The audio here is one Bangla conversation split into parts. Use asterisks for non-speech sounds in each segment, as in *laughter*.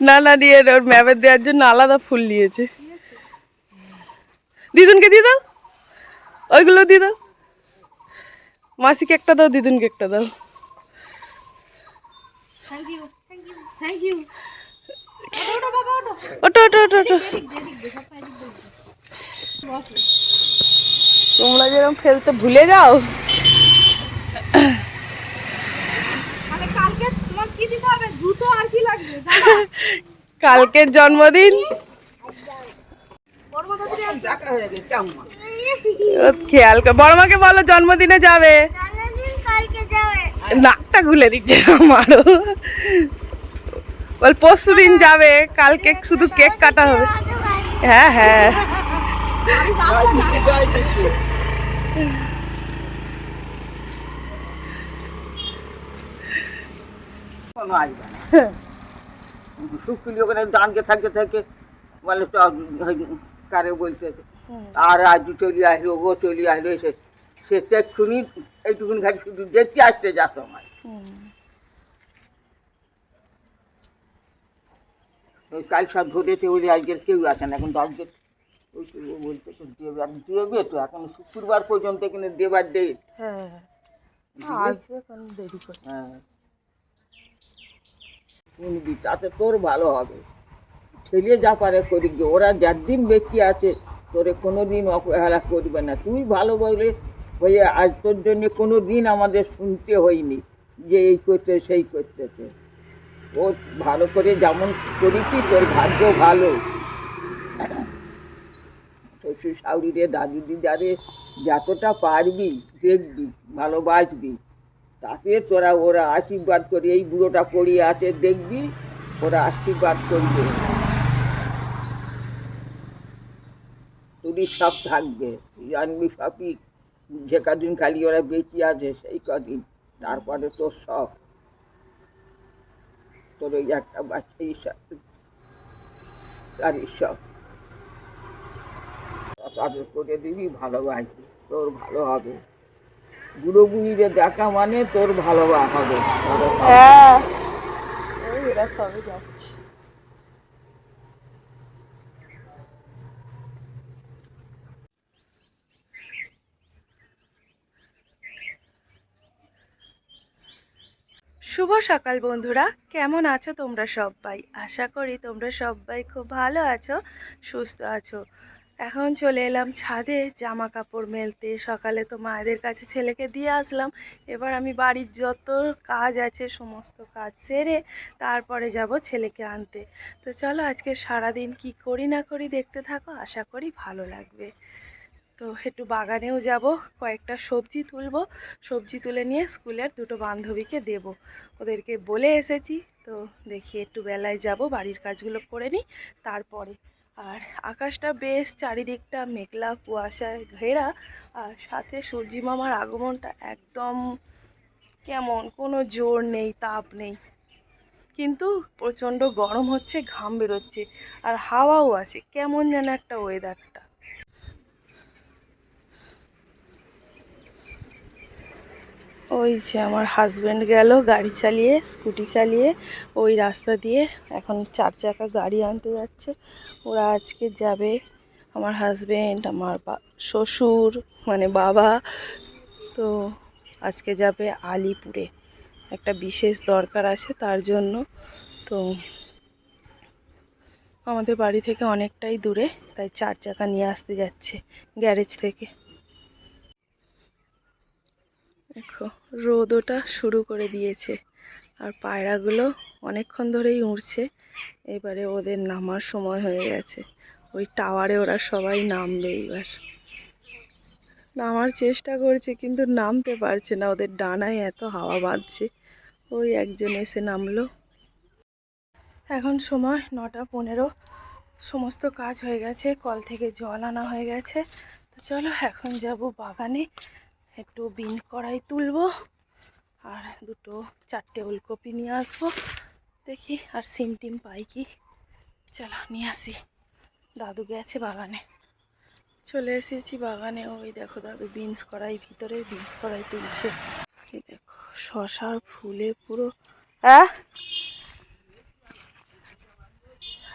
না না দিয়ে ওর ম্যামের দেওয়ার জন্য আলাদা ফুল নিয়েছে। দিদুনকে দিয়ে দাও। ওইগুলো দিয়ে দাও। মাসিকে একটা দাও দিদুনকে একটা দাও। তোমরা যেরকম ফেলতে ভুলে যাও। কি দিতে হবে? জুতো আর কি লাগবে? কালকের জন্মদিন। খেয়াল কর বড় মাকে বলো জন্মদিনে যাবে। যাবে নাকটা খুলে দিচ্ছে আমারও। বল পরশু দিন যাবে। কালকে শুধু কেক কাটা হবে। হ্যাঁ হ্যাঁ। কোনো আসবে না। শুক্লি ওখানে দানকে থাকতে থাকে। বলে কারে বলছে আর আজ চলে আসলো ও চলে আসলো এসে সে এইটুকুন খালি শুধু দেখতে আসতে যা সময়। কাল সব ধরেছে ওই আজকের কেউ আসে না এখন তো ওই তো বলছে তো দেবে দেবে তো এখন শুক্রবার পর্যন্ত এখানে দেবার হ্যাঁ। আসবে কোন দেরি করে। হ্যাঁ। শুনবি, তাতে তোর ভালো হবে। ছেলে যা পারে করি গিয়ে ওরা যার দিন বেশি আছে, তোরে কোনো দিন অবহেলা করবে না। তুই ভালো বলে হয়ে, আজ তোর জন্য কোনো দিন আমাদের শুনতে হয়নি যে এই করছে, সেই করতেছে ও ভালো করে যেমন করেছি, তোর ভাগ্য ভালো। শ্বশুর শাউরিরে দাদু দিদারে যতটা পারবি, দেখবি, ভালোবাসবি। তাতে তোরা ওরা আশীর্বাদ করে এই বুড়োটা পড়িয়ে আছে, দেখবি ওরা আশীর্বাদ করবে। তুই সব থাকবে জানবি সবই যে কদিন খালি ওরা বেঁচে আছে, সেই কদিন, তারপরে তোর সব। তোর ওই একটা বাচ্চাই সব, তারই সব। করে দিবি, ভালোবাসবি, তোর ভালো হবে। বুড়ো বুড়িরে দেখা মানে তোর ভালো হবে। হ্যাঁ। এরা সবে যাচ্ছে। শুভ সকাল বন্ধুরা কেমন আছো তোমরা সবাই? আশা করি তোমরা সবাই খুব ভালো আছো সুস্থ আছো। এখন চলে এলাম ছাদে জামা কাপড় মেলতে। সকালে তো মায়েদের কাছে ছেলেকে দিয়ে আসলাম। এবার আমি বাড়ির যত কাজ আছে, সমস্ত কাজ সেরে তারপরে যাব ছেলেকে আনতে। তো চলো আজকে সারাদিন কি করি না করি দেখতে থাকো, আশা করি ভালো লাগবে। তো একটু বাগানেও যাব, কয়েকটা সবজি তুলবো। সবজি তুলে নিয়ে স্কুলের দুটো বান্ধবীকে দেব। ওদেরকে বলে এসেছি, তো দেখি একটু বেলায় যাব, বাড়ির কাজগুলো করে নিই, তারপরে আর আকাশটা বেশ চারিদিকটা মেঘলা কুয়াশায় ঘেরা আর সাথে সূর্যি মামার আগমনটা একদম কেমন, কোনো জোর নেই, তাপ নেই। কিন্তু প্রচণ্ড গরম হচ্ছে, ঘাম বেরোচ্ছে আর হাওয়াও আছে, কেমন যেন একটা ওয়েদারটা ওই যে আমার হাজব্যান্ড গেল, গাড়ি চালিয়ে স্কুটি চালিয়ে, ওই রাস্তা দিয়ে এখন চার চাকা গাড়ি আনতে যাচ্ছে। ওরা আজকে যাবে আমার হাজব্যান্ড আমার শ্বশুর মানে বাবা। তো আজকে যাবে আলিপুরে। একটা বিশেষ দরকার আছে তার জন্য। তো আমাদের বাড়ি থেকে অনেকটাই দূরে, তাই চার চাকা নিয়ে আসতে যাচ্ছে গ্যারেজ থেকে। দেখো, রোদ ওটা শুরু করে দিয়েছে। আর পায়রাগুলো অনেকক্ষণ ধরেই উড়ছে। এবারে ওদের নামার সময় হয়ে গেছে। ওই টাওয়ারে ওরা সবাই নামবে এবার নামার চেষ্টা করছে, কিন্তু নামতে পারছে না। ওদের ডানায় এত হাওয়া বাঁধছে। ওই একজন এসে নামলো। এখন সময় নটা পনেরো। সমস্ত কাজ হয়ে গেছে। কল থেকে জল আনা হয়ে গেছে। তো চলো এখন যাব বাগানে। একটু বিন কড়াই তুলবো আর দুটো চারটে ওলকপি নিয়ে আসব। দেখি আর সিম টিম পাই কি। চলো নিয়ে আসি। দাদু গেছে বাগানে। চলে এসেছি বাগানে। ওই দেখো দাদু বিনস কড়াই ভিতরে, বিনস কড়াই তুলছে। দেখো শশার ফুলে পুরো হ্যাঁ?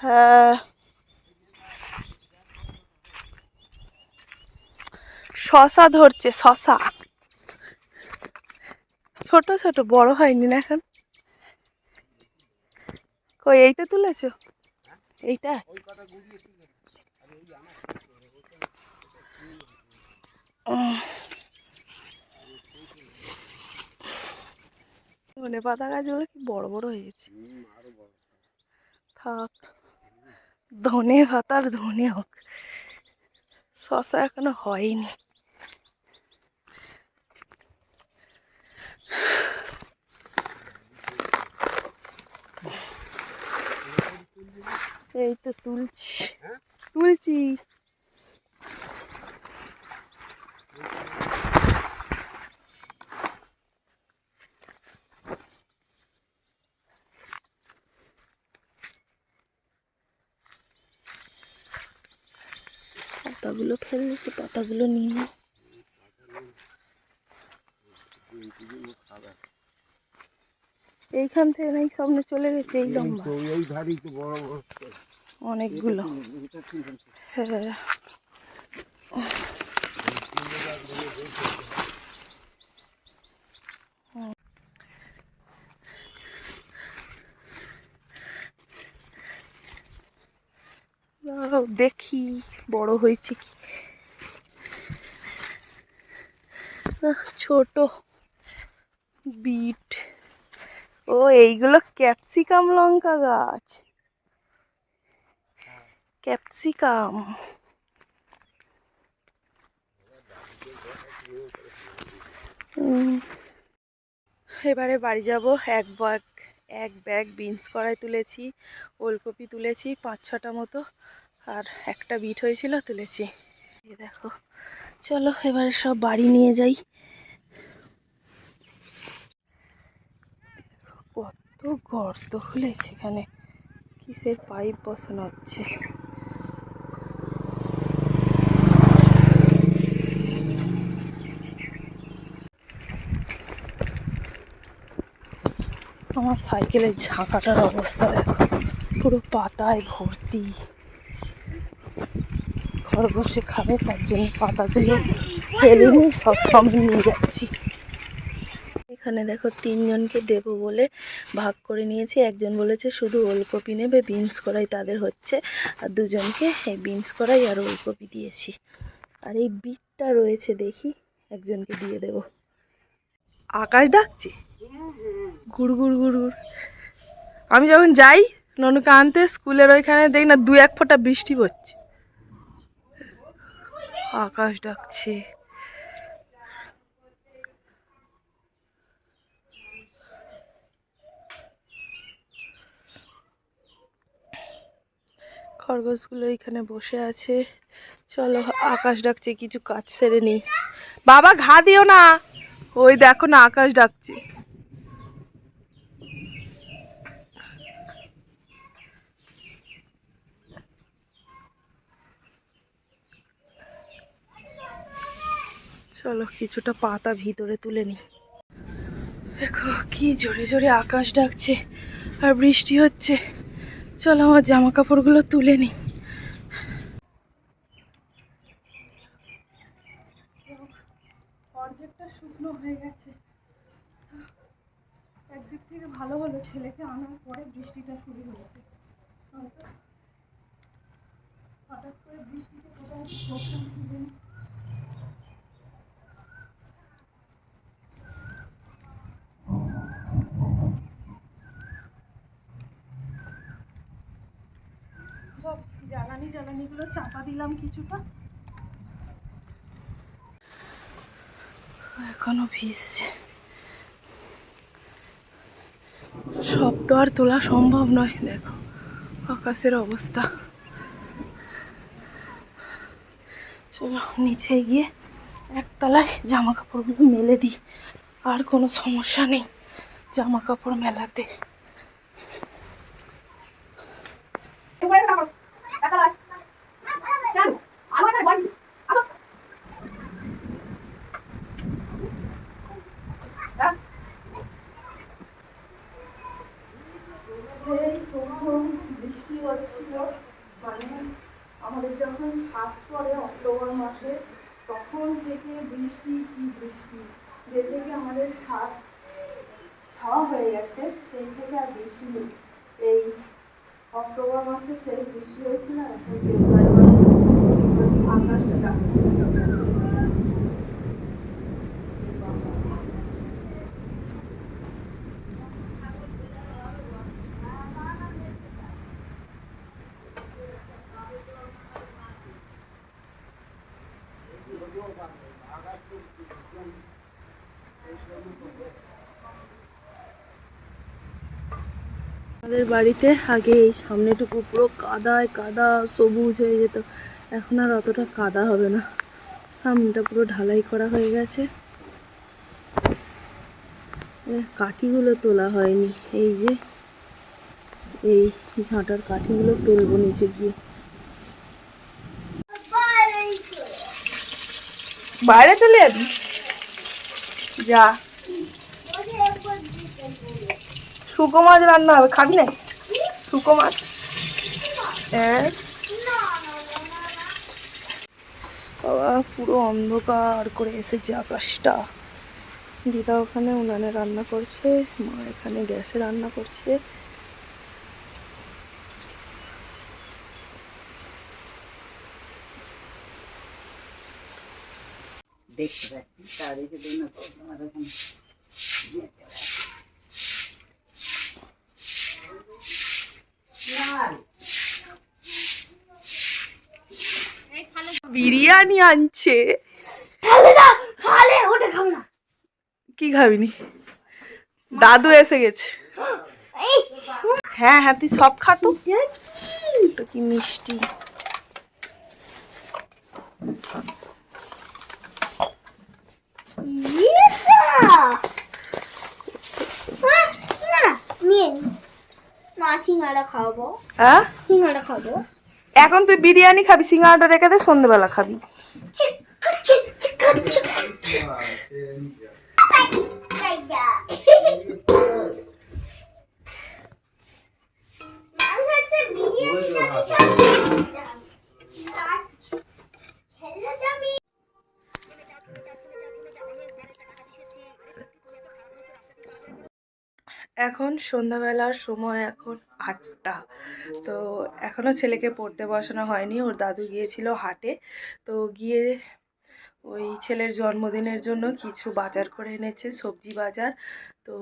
হ্যাঁ। শশা ধরছে, শশা। ছোট ছোট, বড় হয়নি না এখন? কই, এইটা তুলেছো? এইটা। ধনে পাতা গাছগুলো কি বড় বড় হয়েছে থাক, ধনে পাতার ধনে হোক। শশা এখনও হয়নি। এই তো তুলছি। তুলছি। পাতাগুলো ফেলে দিচ্ছি পাতাগুলো নিয়ে নিই। এইখান থেকে নাই সামনে চলে গেছে এই লম্বা। এই ধারি তো বড় বড় অনেকগুলো। হ্যাঁ দেখি বড় হয়েছে কি। ছোট বিট। ও, এইগুলো ক্যাপসিকাম লঙ্কা গাছ। ক্যাপসিকাম। এবারে বাড়ি যাব, এক ব্যাগ এক ব্যাগ বিনস কড়াই তুলেছি, ওলকপি তুলেছি, পাঁচ ছটা মতো, আর একটা বিট হয়েছিল, তুলেছি। দেখো, চলো এবারে সব বাড়ি নিয়ে যাই দেখো, কত গর্ত খুলেছে এখানে। কিসের পাইপ বসানো হচ্ছে? আমার সাইকেলের ঝাঁকাটার অবস্থা দেখো। পুরো পাতায় ভর্তি। খরগোশে খাবে, তার জন্য পাতাগুলো ফেলে নিয়ে সব সময় নিয়ে যাচ্ছি। এখানে দেখো তিনজনকে দেবো বলে ভাগ করে নিয়েছি। একজন বলেছে শুধু ওলকপি নেবে, বিনস করাই তাদের হচ্ছে। আর দুজনকে এই বিনস করাই আর ওলকপি দিয়েছি। আর এই বিটটা রয়েছে দেখি, একজনকে দিয়ে দেব। আকাশ ডাকছে। গুড় গুড় গুড় গুড়। আমি যখন যাই, ননুকে আনতে স্কুলের ওইখানে দেখি না, দু এক ফোঁটা বৃষ্টি পড়ছে। আকাশ ডাকছে। খরগোশগুলো এখানে বসে আছে। চলো, আকাশ ডাকছে, কিছু কাজ সেরে নিই। বাবা, ঘা দিও না। ওই দেখো না, আকাশ ডাকছে। চলো, কিছুটা পাতা ভিতরে তুলে নিই। দেখো, কি জোরে জোরে আকাশ ডাকছে, আর বৃষ্টি হচ্ছে। চলো আমার জামা কাপড়গুলো তুলে নিই অর্ধেকটা শুকনো হয়ে গেছে। একদিক থেকে ভালো হলো ছেলেকে আনার পরে বৃষ্টিটা শুরু হয়েছে হঠাৎ করে বৃষ্টিতে কোথাও প্রথম শুরু সব জ্বালানি জ্বালানিগুলো চাপা দিলাম কিছুটা। এখনও ভিজছে। সব তো আর তোলা সম্ভব নয়, দেখো, আকাশের অবস্থা। চলো, নিচে গিয়ে একতলায় জামা কাপড়গুলো মেলে দিই। আর কোনো সমস্যা নেই জামা কাপড় মেলাতে সেই প্রথম বৃষ্টি হচ্ছিল মানে আমাদের যখন ছাদ পড়ে অক্টোবর মাসে তখন থেকে বৃষ্টি কি বৃষ্টি যে থেকে আমাদের ছাদ ছাওয়া হয়ে গেছে, সেই থেকে আর বৃষ্টি নেই। এই অক্টোবর মাসে সেই বৃষ্টি হয়েছিল, এখন ফেব্রুয়ারি মাসে আকাশটা আমাদের বাড়িতে আগে এই সামনেটুকু পুরো কাদায় কাদা, সবুজ হয়ে যেত। এখন আর অতটা কাদা হবে না। সামনেটা পুরো ঢালাই করা হয়ে গেছে। কাঠিগুলো তোলা হয়নি। এই যে, এই ঝাঁটার কাঠিগুলো তুলবো নিচে গিয়ে। বাইরে চলে যাবি? যা। শুকো মাছ রান্না হবে, খাবি না? শুকো মাছ। হ্যাঁ বাবা, পুরো অন্ধকার করে এসেছে আকাশটা। দিদা ওখানে উনানে রান্না করছে, মা এখানে গ্যাসে রান্না করছে। দেখতে পাচ্ছি, তার তো তোমার এখন বিরিয়ানি আনছে। কি খাবিনি দাদু এসে গেছে। হ্যাঁ হ্যাঁ তুই সব খা তো। এটা কি মিষ্টি। মা সিঙ্গারা খাওয়াবো। হ্যাঁ সিঙ্গারা খাব এখন তুই বিরিয়ানি খাবি সিঙ্গাড়াটা রেখে দে সন্ধ্যেবেলা খাবি। এখন সন্ধ্যাবেলার সময় এখন আটটা। তো এখনও ছেলেকে পড়তে বসানো হয়নি, ওর দাদু গিয়েছিল হাটে। তো গিয়ে ওই ছেলের জন্মদিনের জন্য কিছু বাজার করে এনেছে, সবজি বাজার। তো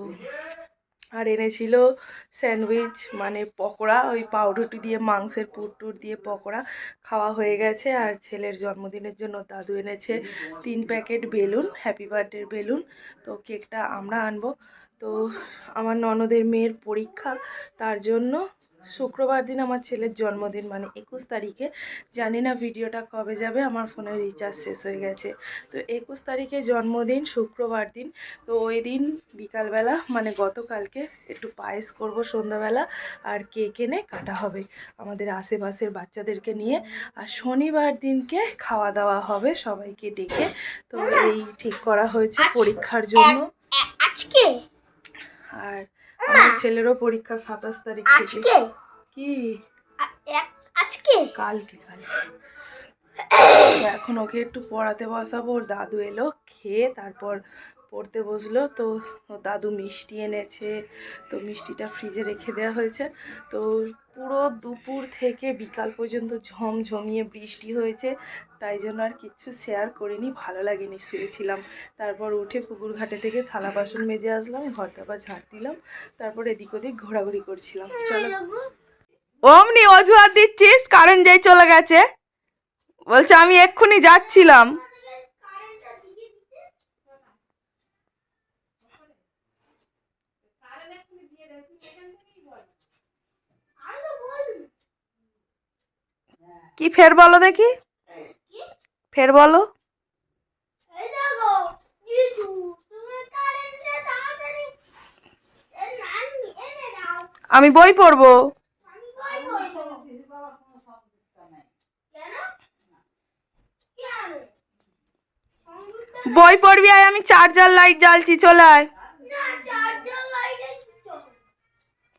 আর এনেছিল স্যান্ডউইচ মানে পকোড়া, ওই পাউরুটি দিয়ে, মাংসের পুর টুর দিয়ে পকোড়া খাওয়া হয়ে গেছে। আর ছেলের জন্মদিনের জন্য দাদু এনেছে তিন packet balloon, happy birthday balloon. তো কেকটা আমরা আনব। তো আমার ননদের মেয়ের পরীক্ষা তার জন্য শুক্রবার দিন আমার ছেলের জন্মদিন মানে একুশ তারিখে। জানি না ভিডিওটা কবে যাবে আমার ফোনের রিচার্জ শেষ হয়ে গেছে। তো একুশ তারিখে জন্মদিন শুক্রবার দিন। তো ওই দিন বিকালবেলা মানে গতকালকে একটু পায়েস করব সন্ধ্যাবেলা আর কেক এনে কাটা হবে আমাদের আশেপাশের বাচ্চাদেরকে নিয়ে। আর শনিবার দিনকে খাওয়া দাওয়া হবে সবাইকে ডেকে। তো এই ঠিক করা হয়েছে পরীক্ষার জন্য। আজকে? আর আমার ছেলেরও পরীক্ষা সাতাশ তারিখ থেকে। আজকে? কি? আজকে? কালকে কালকে। *coughs* এখন ওকে একটু পড়াতে বসাবো। ওর দাদু এলো খেয়ে তারপর পড়তে বসল। তো দাদু মিষ্টি এনেছে, তো মিষ্টিটা ফ্রিজে রেখে দেওয়া হয়েছে। তো পুরো দুপুর থেকে বিকাল পর্যন্ত ঝমঝমিয়ে বৃষ্টি হয়েছে। তাই জন্য আর কিচ্ছু শেয়ার করিনি, ভালো লাগেনি, শুয়েছিলাম। তারপর উঠে পুকুর ঘাটে থেকে থালা বাসন মেজে আসলাম, ঘর আবার ঝাড় দিলাম। তারপর এদিক ওদিক ঘোরাঘুরি করছিলাম। চলো। অমনি অজুহাত দিচ্ছিস কারেন্ট যাই চলে গেছে। বলছে আমি এক্ষুনি যাচ্ছিলাম। কি ফের বলো দেখি? ফের বলো। আমি বই পড়ব। বই পড়বি। আয় আমি চার্জার লাইট জ্বালছি চলে আয়।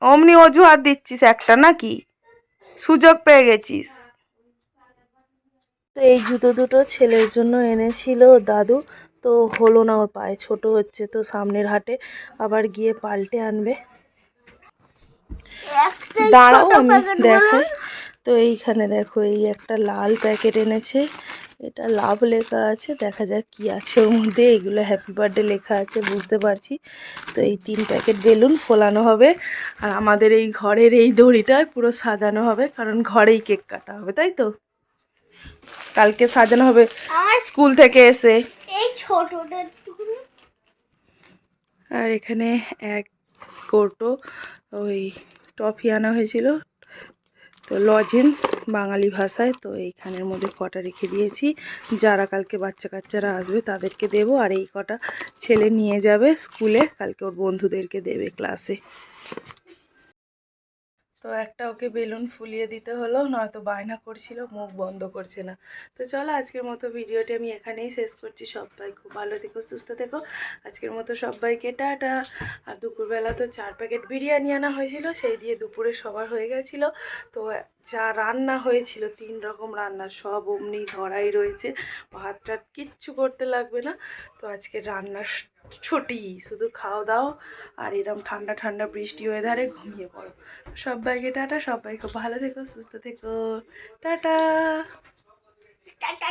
অমনি অজুহাত দিচ্ছিস একটা নাকি? সুযোগ পেয়ে গেছিস। তো এই জুতো দুটো ছেলের জন্য এনেছিল দাদু। তো হলো না ওর পায়ে ছোট হচ্ছে তো সামনের হাটে। আবার গিয়ে পাল্টে আনবে। দাঁড়াও আমি দেখো তো এইখানে দেখো এই একটা লাল প্যাকেট এনেছে। এটা লাভ লেখা আছে দেখা যাক কি আছে ওর মধ্যে। এগুলো হ্যাপি বার্থডে লেখা আছে বুঝতে পারছি। তো এই তিন প্যাকেট বেলুন ফোলানো হবে। আর আমাদের এই ঘরের এই দড়িটায় পুরো সাজানো হবে কারণ ঘরেই কেক কাটা হবে তাই তো? কালকে সাজানো হবে। স্কুল থেকে এসে। আর এখানে এক কোটো ওই টফি আনা হয়েছিল। তো লজেন্স বাঙালি ভাষায় তো এইখানের মধ্যে কটা রেখে দিয়েছি। যারা কালকে বাচ্চা কাচ্চারা আসবে তাদেরকে দেবো। আর এই কটা ছেলে নিয়ে যাবে স্কুলে কালকে ওর বন্ধুদেরকে দেবে ক্লাসে তো একটা ওকে বেলুন ফুলিয়ে দিতে হলো, নয়তো বায়না করছিল, মুখ বন্ধ করছে না। তো চলো আজকের মতো ভিডিওটি আমি এখানেই শেষ করছি। সবাই খুব ভালো থেকো, সুস্থ থেকো। আজকের মতো সবাইকে টাটা। আর দুপুরবেলা তো চার প্যাকেট বিরিয়ানি আনা হয়েছিল, সেই দিয়ে দুপুরে সবার হয়ে গেছিল। তো যা রান্না হয়েছিল, তিন রকম রান্না, সব অমনি ধরাই রয়েছে। ভাত টাত কিচ্ছু করতে লাগবে না। তো আজকে রান্নার ছুটি, শুধু খাওয়া দাও আর এরম ঠান্ডা ঠান্ডা বৃষ্টি ওয়েদারে ঘুমিয়ে পড়ো। সবাইকে টাটা, সবাই খুব ভালো থেকো, সুস্থ থেকো। টাটা। টাটা